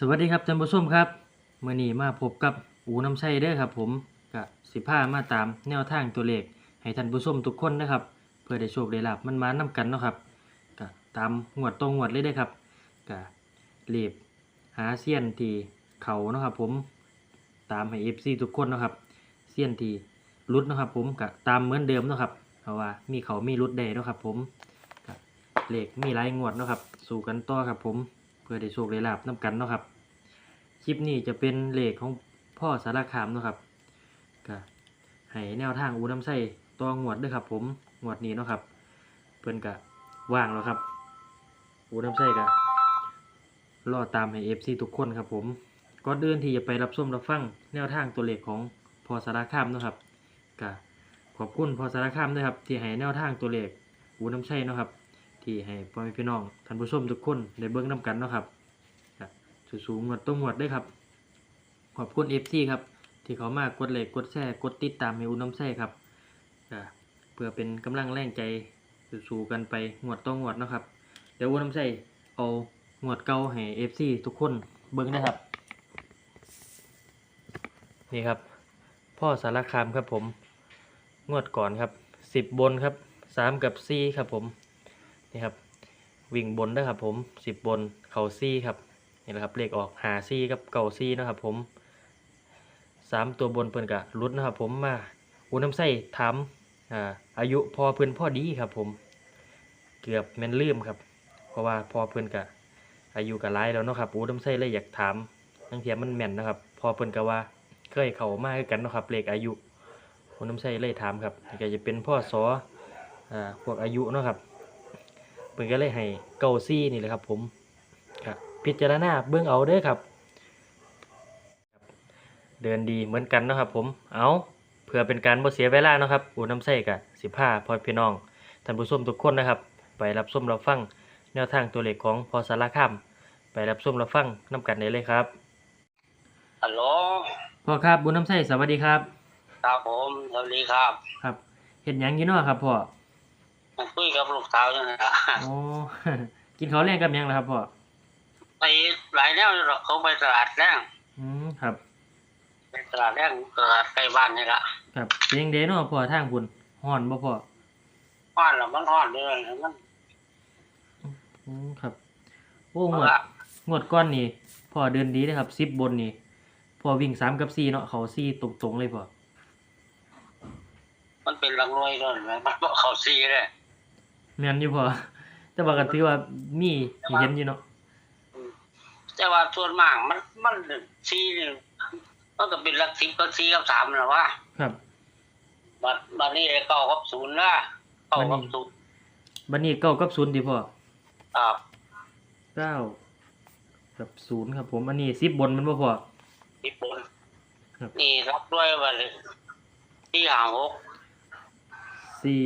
สวัสดีครับท่านผู้ชมครับเมื่อนี้มาพบกับอูน้ำไส้เด้อครับ ผมกับสิผ้ามาตามแนวทางตัวเลขให้ท่านผู้ชมทุกคนนะครับ เพื่อได้โชคได้ลาบมันมานํกันเนาะครับก็ตามงวดตรงงวดเลยเด้ครับก็รีบหาเซียนทีเขาเนาะครับ ผมตามให้ FC ทุกคนเนาะครับเซียนทีรุดเนาะครับ ผมก็ตามเหมือนเดิมเนาะครับเพราะว่ามีเขามีรุดได้เนาะครับ ผมก็เลขมีหลายงวดเนาะครับ สู่กันต่อครับผม พื่อได้โชคได้ลาบนํกันเนาะครับ คลิปนี้จะเป็นเลขของพ่อสารคามเนาะครับก็ให้แนวทางอูน้ำไส้ตัวงวดด้วยครับ ผมงวดนี้เนาะครับ เพิ่นกะว่างแล้วครับ อูน้ำไส้กะรอตามให้เอฟซีทุกคนครับ ผมก่อนอื่นที่จะไปรับชมรับฟังแนวทางตัวเลขของพ่อสารคามเนาะครับกะขอบคุณพ่อสารคามด้วยครับ ที่ให้แนวทางตัวเลขอูน้ำไส้เนาะครับ ที่ให้พ่อแม่พี่น้องท่านผู้ชมทุกคนได้เบิ่งนํกันเนาะครับสูงๆงวดต้องงวดด้วยครับ ขอบคุณ FC ครับ ที่เขามากกดไลค์กดแชร์กดติดตามให้อุ้น้ำแซ่ครับเพื่อเป็นกำลังแรงใจสู่ๆกันไปงวดต้องงวดนะครับ เดี๋ยวอุ้น้ำแซ่เอางวดเก่าให้ FC ทุกคนเบิ่งนะครับ นี่ครับ พ่อสารคามครับผม งวดก่อนครับสิบบนครับสามกับสี่ครับผม นี่ครับวิ่งบนนะครับผมสิบบนเข่าซี่ครับนี่แหละครับเลขออกหาซี่กับเก่าซี่นะครับผมสามตัวบนเพิ่นกะรุดนะครับผมมาอูน้ำไส้ถามอ่าอายุพอเพิ่นพ่อดีครับผมเกือบแม่นลืมครับ เพราะว่าพอเพิ่นกะอายุกะหลายแล้วเนาะครับอูน้ำไส้เลยอยากถามนังเทียมันแม่นนะครับ พอเพิ่นกะว่าเคยเข้ามาคือกันเนาะครับเลขอายุอูน้ำไส้เลยถามครับนี่ก็จะเป็นพ่อสออ่าพวกอายุเนาะครับ พิ่นก็เลยให้เก่าซี่นี่แหละครับ ผมครับพิจารณาเบื้องเอาเด้อครับ เดินดีเหมือนกันเนาะครับ ผมเอาเพื่อเป็นการบ่เสียเวลาเนาะครับอูน้ำใส่กะสิบห้าพอพี่น้องท่านผู้ชมทุกคนนะครับ ไปรับชมรับฟังแนวทางตัวเลขของพอสารคามไปรับชมรับฟังน้กันได้เลยครับฮัลโหลพ่อครับบุญน้ำใส่สวัสดีครับ ครับผมสวัสดีครับ ครับเห็นยังอยู่เนาะครับพ่อ มาคุยกับลูกสาวนี่นะโอ้กินข้าวแรงกับหยังแล้วครับพ่อไปหลายแนวอยู่หรอกเขาไปตลาดแรงอืมครับ ไปตลาดแรงตลาดใกล้บ้านนี่ละครับเป็นยังเด้เนาะพ่อทางบุญฮ้อนบ่พ่อห้อนหรอมันห้อนด้วยมันอืมครับ โอ้งเพราะวดว่างวดก้อนนี่พอเดินดีนะครับสิบบนนี่พอวิ่งสามกับสี่เนาะเขาสี่ตรงๆเลยพอมันเป็นรังรวยด้วยไหมมันบอกเขาซีเลย แม่นอยู่พอแต่ว่าก็ถือว่ามีให้เห็นอยู่เนาะแต่ว่าส่วนมากมันมันซีนี่มันก็เป็นหลักสิบกับซีกับสามนะว่าครับบัดบัดนี้เก้ากับศูนย์นะเก้ากับศูนย์บัดนี้เก้ากับศูนย์ดีพอครับเก้ากับศูนย์ครับ ผมอันนี้สิบบนมันบ่พอที่บนครับนี่รับด้วยว่าที่หาหกสี่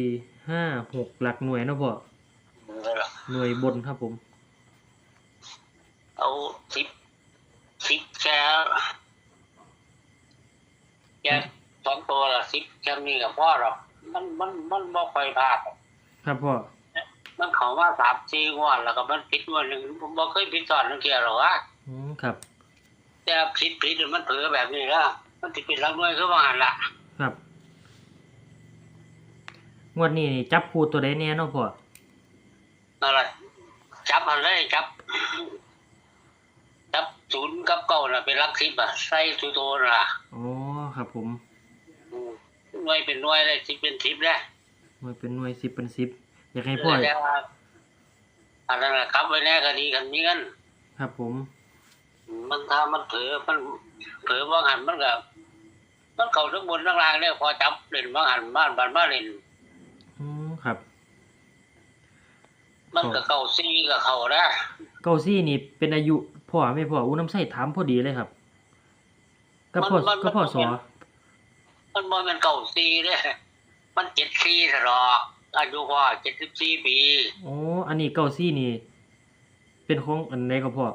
ห้าหกหลักหน่วยเนาะพอเลยล่ะหน่วยบนครับผม เอาสิบสิบแค่แค่สองตัวละสิบแค่นี้กับพ่อหรอกมันมันมันบ่ค่อยพลาดหรอกครับพ่อมันเขามาสามสี่งวดแล้วก็มันผิดงวดหนึ่งผมบ่เคยผิดสอนนักเกียหรอกว่าอืมครับ แต่ผิดผิดมันเผลอแบบนี้ละมันติดผิดลักน้อยคือว่าหันละครับ งวดนี้นี่จับคู่ตัวใดแน่เนาะพ่อนั่นแหละจับมันเลยจับจับศูนย์กับเก้าน่ะเป็นลักสิบอะใส่ตัวโตน่ะอ๋อครับผมอืมหน่วยเป็นหน่วยเลยสิบเป็นสิบเลยหน่วยเป็นหน่วยสิบเป็นสิบอยากให้พ่อแต่ว่าอันนั้นแหละครับไว้แน่ก็ดีกันมีเงินครับผม มันถ้ามันเผลอมันเผลอว่างหันมันก็มันเข้าทั้งบนทั้งล่างเนี่ยพอจับเล่นว่างหันบ้านบ้านบ้านเล่น อืมครับ มันก็เข้าซีก็เข้าได้เก้าซี่นี่เป็นอายุพ่อไม่พ่ออู้น้ำใส่ถามพอดีเลยครับก็พ่อก็พ่อสอมันบ่แมันเก่าซีเด้มันเจ็ดซีตลอดอายุพ่อเจ็ดสิบสี่ปีอ๋ออันนี้เก้าซี่นี่ เป็นของอันไหนก็พ่อ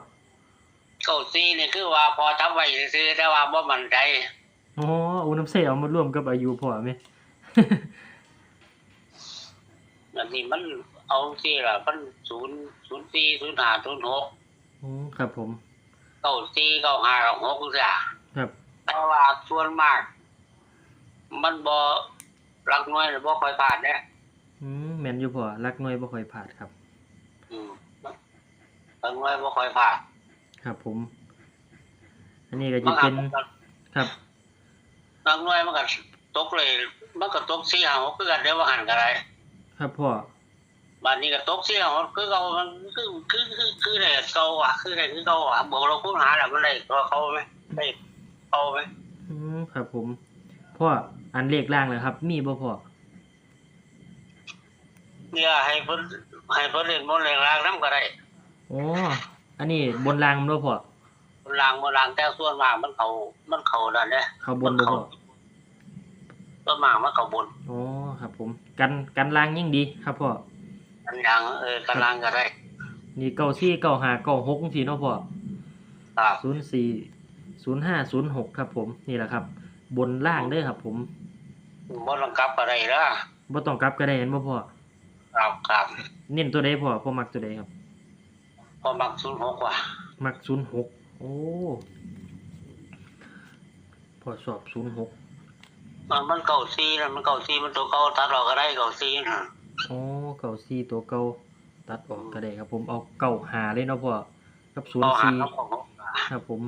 เก่าซีนี่คือว่าพอจับไว้ซื้อๆแต่ว่าบ่มั่นใจอ๋ออู้น้ำใส่เอามาร่วมกับอายุพ่อไหม อันนี้มัน เอาซีล่ะมันศูนย์ศูนย์สี่ศูนย์ห้าศูนย์หกอ๋อครับผมก็ก้าสี่เก้าห้าเก้าหกจ้ะครับแต่ว่าส่วนมาก มันบ่รักน้อยหรือบ่ค่อยผ่านเนี่ยอืมแม่นอยู่พ่อรักหน่วยบ่ค่อยพลาดครับ อืมรักน้อยบ่ค่อยผ่านครับผม อันนี้ก็จะบางอัเป็นนมันก็ครับรักน้อยมันก็ตกเลย มันก็ตกสี่ห้าหกคือกันเดี๋ยวว่าหันกันได้ครับพ่อ บ้านนี้ก็ตกเสี่ห้กคือเขามันคือคือคือคือได้เก่าอะคือได้คือเกาอะบอกเราค้นหาแล้วมันได้ก็เขาไหมได้เขาไหมอืมครับผมพ่ออันเลขล่างเลยครับ มีบ่พ่อเนี่ยให้เพิ่นให้เพิ่นเล่นบนเล่นล่างน้ำก็ได้อ๋ออันนี้บนล่างมันบ่พ่อบนล่างบนล่างแต่ส่วนมากมันเขามันเขานั่นเนี่ยเขาบนบ่พ่อส่วนมากมันเขาบนอ๋อครับ ผม กันกันล่างยิ่งดีครับพ่อ อันยังเออกันล่างก็ได้ นี่เก้าสี่เก้าห้าเก้าหกสี่เนาะพ่อครับศูนย์สี่ศูนย์ห้าศูนย์หกครับผมนี่แหละครับ บนล่างเด้อครับ ผมบนลังกลับก็ได้ละบ่ต้องกลับก็ได้เห็นบ่พ่อครับครับเน้นตัวใดพ่อพ่อมักตัวใดครับพอมักศูนย์หกว่ามักศูนย์หกโอ้พ่อชอบศูนย์หกมันมันเก่าซีนะมันเก่าซีมันตัวเก่าตัดออกก็ได้เก่าซีนะ อ๋อเก้าสี่ตัวเก่าตัดออกก็ได้ครับ ผมเอาเก้าหาเลยเนาะพ่อกับศูนเอาย์หาสี่เขาของครับผม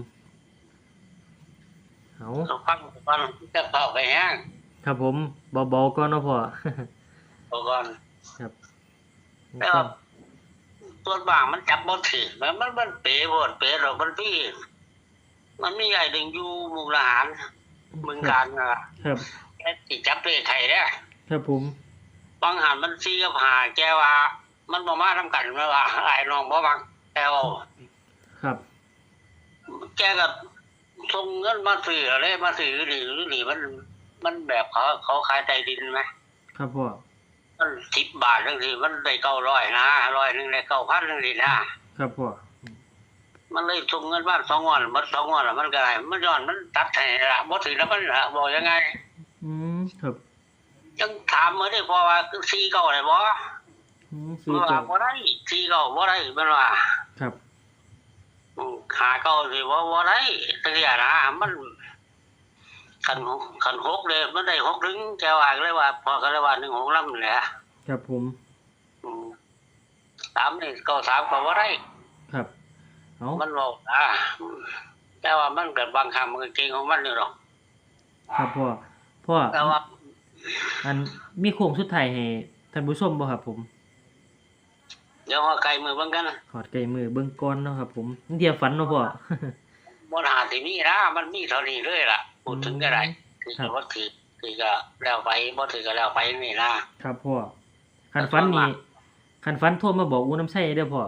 เอาเราฟังฟังจะเข้าไปแห้งครับผมเบาๆก็เนาะพ่อเอาก่อนครับแล้วส่วนบางมันจับบ่ถือมันมันมันเป๋บดเป๋หรอกมันพี่ มันมีใหญ่ดึงอยู่มุกดาหารมึงการนะครับแค่ติจับเลขไทยเนี่ยครับผม บางหันมันซีกับหาแกว่า มันบ่มาทำกันไหมว่าไอ้น้องบ่บังแกว่าครับ แกก็ส่งเงินมาซื้ออะไรมาซื้อหรือหรือมันมันแบบเขาเขาขายใต้ดินไหมครับพ่อมันสิบบาททั้งทีมันได้เก้าร้อยนะร้อยหนึ่งได้เก้าพันทั้งทีนะครับพ่อมันเลยส่งเงินบ้านสองวันมันสองวันแล้วมันก็ได้มันย้อนมันตัดให้ละบ่ถือแล้วมันละบอกยังไง อืมครับ ยังถามมาได้พอว่าคือซีเก่าได้บ่อืมซื้มัอนว่าตัวบ่ได้ซีเก่าบ่ได้มันว่าครับอืมขาเก่าสิบ่บ่ได้ตั้งแต่นะมันขันหกขันหกเลยมันได้หกถึงแกว่าเลยว่า พอก็เลยว่าหนึ่งหกลำแหละครับผมอืมสามนี่เก็สามก็บ่ได้ ครับเอามันบอกอ่าแต่ว่ามันเกิดบางคำมันก็เก่งของมันอยู่หรอกครับพ่อพ่อแต่ว่า อันมีโค้งสุดท้ายให้ท่านผู้ชมบ่ครับผมเดี๋ยวว่าไกลมือเบิ่งกันนะขอดไก่มือเบิ่งก่อนเนาะครับ ผมเดียวฝันเนาะพ่อ บ่หาสิมีนะมันมีเท่านี้เลยล่ะพูดถึงก็ได้คือครับ ว่าถือคือก็แล้วไปบ่ถือก็แล้วไปนี่นะครับพ่อคันฝันนี่คันฝันโทรมาบอกอูน้ำใส่เด้อพ่อ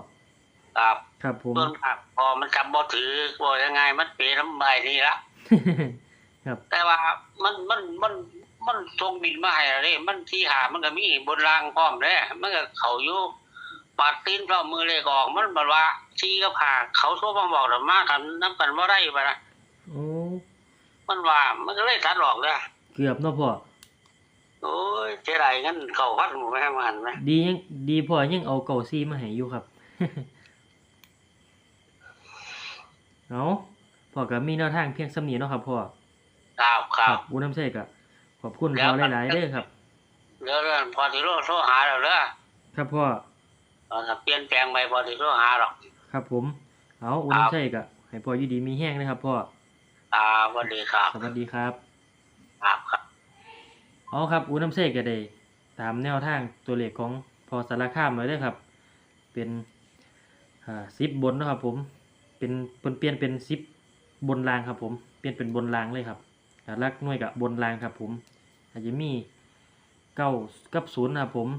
ครับครับผม ต้นมากพอมันจับบ่ถือบ่ยังไงมันเปน้ำใบนี่ละ ครับแต่ว่ามันมันมัน มันส่งบินมาให้แล้วเด้มันที่หามันก็มีบนรางพร้อมเด้มันก็เขาอยู่ปาดตีนพร้อมมือเลยออก มันบอกว่าที่กับหาเขาโทรมาบอกแล้วมากันนํกันบ่ได้บ่นะโอ้มันว่ามันก็เลยตัดออกเด้อเกือบเนาะพ่อโอ้ยเสียดายงั้นเขาพัดหมูไปให้มันหันไหมดียังดีพ่อยังเอาเก่าซีมาให้อยู่ครับเอาพ่อก็มีแนวทางเพียงสำนีเนาะครับพ่อครับครับอูน้ำใส่ก็ ขอบคุณแล้พ่วอหลายๆเด้อครับเดี๋ยวเรื่องพอที่โลโทรหาแล้วเด้อครับพ่อเออถ้าเปลี่ยนแปลงไปพอที่โทรหาหรอกครับผม เอาอูครับน้ำใส่ก็ให้พ่ออยู่ดีมีแห้งนะครับพ่ออ่าสวัสดีครับสวัสดีครับครับครับเอาครับอูน้ำเสกก็ได้ตามแนวทางตัวเลขของพอสารคามเลยเด้อครับ เป็นอ่าซิบบนเนาะครับผมเป็นเปนเปลี่ยนเป็นซิบบนรางครับผม เปลี่ยนเป็นบนรางเลยครับ อ่าลักหน่วยกับบนรางครับผมอาจจะมีเก้ากับศูนย์นะครับผม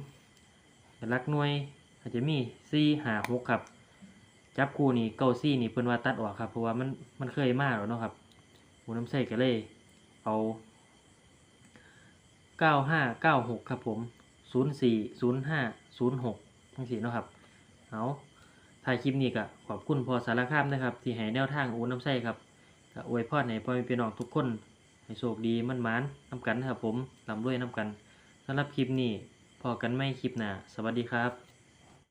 แต่ลักหน่วยอาจจะมีสี่หาหกครับ จับคู่นี่เก้าซี่นี่เพิ่นว่าตัดออกครับเพราะว่ามันมันเคยมากแล้วเนาะครับอูน้ำเสกก็เลยเอาเก้าห้าเก้าหกครับผมศูนย์สี่ศูนย์ห้าศูนย์หกทั้งสี่เนาะครับเอาถ่ายคลิปนี้ก็ขอบคุณพอสารคามนะครับ ที่ให้แนวทางอูน้ำไส้ครับอวยพรให้พ่อแม่พี่น้องทุกคน ให้โชคดีมั่นหมานน้ำกันนะครับผมลำด้วยน้ำกันสำหรับคลิปนี้พอกันไม่คลิปหน้าสวัสดีครับ